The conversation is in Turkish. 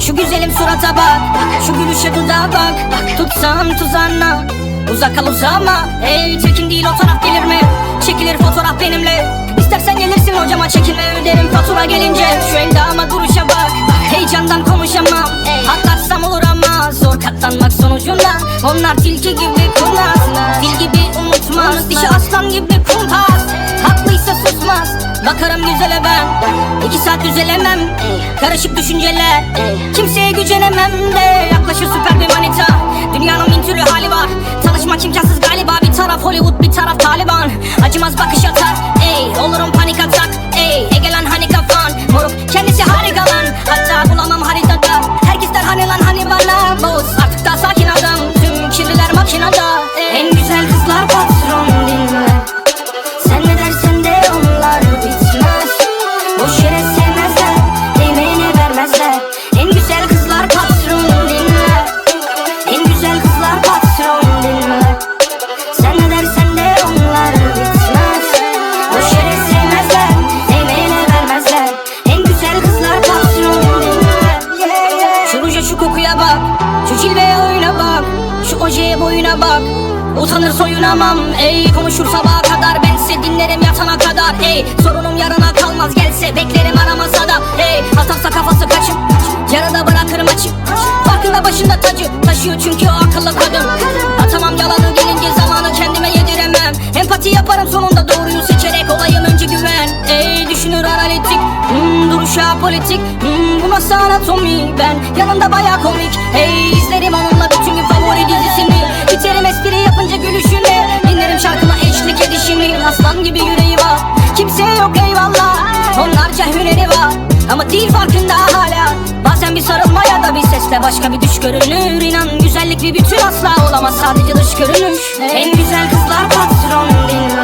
surata bak Şu gülüşe dudağa bak. Tutsam tuzağına Uzak kal uzama Ey tekin değil o taraf gelir mi? Çekilir fotoğraf benimle. İstersen gelirsin hocama çekinme öderim fatura gelince. Şu endama duruşa bak Heyecandan konuşamam. Atlarsam olur ama Zor katlanmak sonucunda. Onlar tilki gibi Bakarım güzele ben İki saat düzelemem. Karışık düşünceler. Kimseye gücenemem de. Yaklaşır süper bir manita. Dünyanın bin türlü hali var. Tanışmak imkansız galiba. Bir taraf Hollywood bir taraf Taliban. Acımaz bakış atar. Ey olurum Ojeye boyuna bak. Utanır soyunamam ey Konuşur sabaha kadar. Ben size dinlerim yatana kadar ey. Sorunum yarına kalmaz gelse beklerim aramasa da ey. Atarsa kafası kaçıp yarıda bırakırım açık Farkında başında tacı taşıyor çünkü o akıllı kadın. Atamam yalanı gelince zamanı kendime yediremem. Empati yaparım sonunda doğruyu seçerek olayım önce güven. Ey düşünür analitik hmm, duruşa politik. Hmm, Bu nasıl anatomi ben? Yanında baya komik. Hey izlerim Hüneri var. Ama değil farkında hala. Bazen bir sarılma ya da bir sesle başka bir düş görünür İnan güzellik bir bütün asla olamaz. Sadece dış görünüş. En güzel kızlar patron dinler